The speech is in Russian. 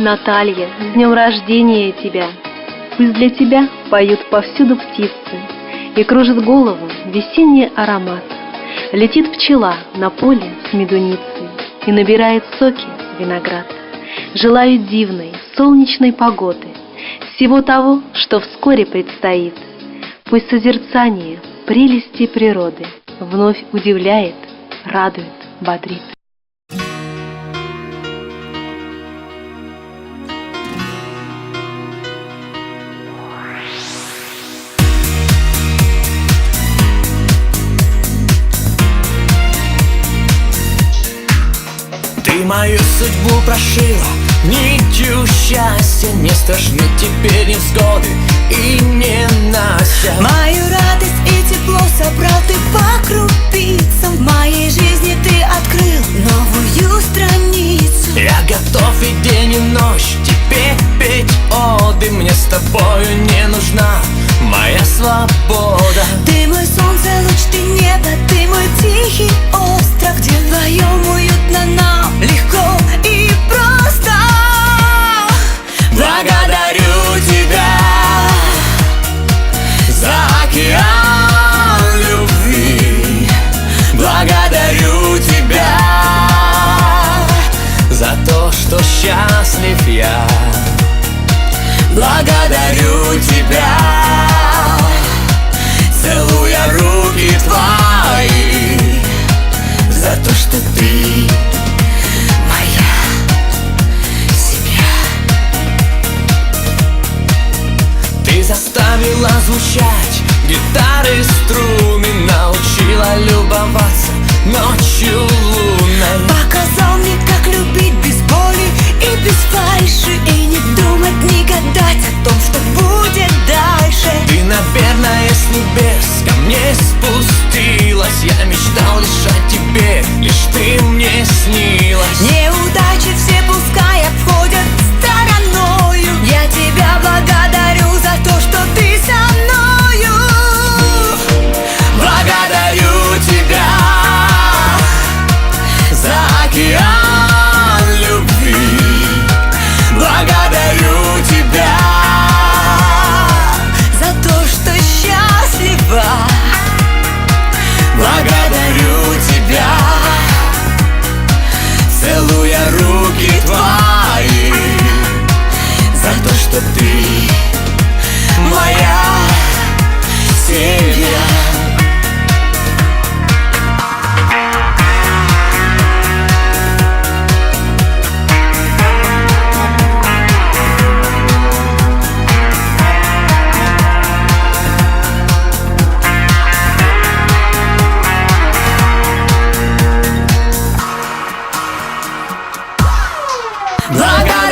Наталья, с днем рождения тебя! Пусть для тебя поют повсюду птицы, И кружит голову весенний аромат. Летит пчела на поле с медуницей И набирает соки виноград. Желаю дивной, солнечной погоды, Всего того, что вскоре предстоит. Пусть созерцание прелести природы Вновь удивляет, радует, бодрит. Судьбу прошила. Нитью счастья Не страшны теперь невзгоды И не нася Мою радость и тепло собрал ты по крупицам. В моей жизни ты открыл новую страницу. Я готов и день и ночь Тебе петь оды. Мне с тобою не нужна Моя свобода я. Благодарю тебя руки твои. За то, что ты моя Благодарю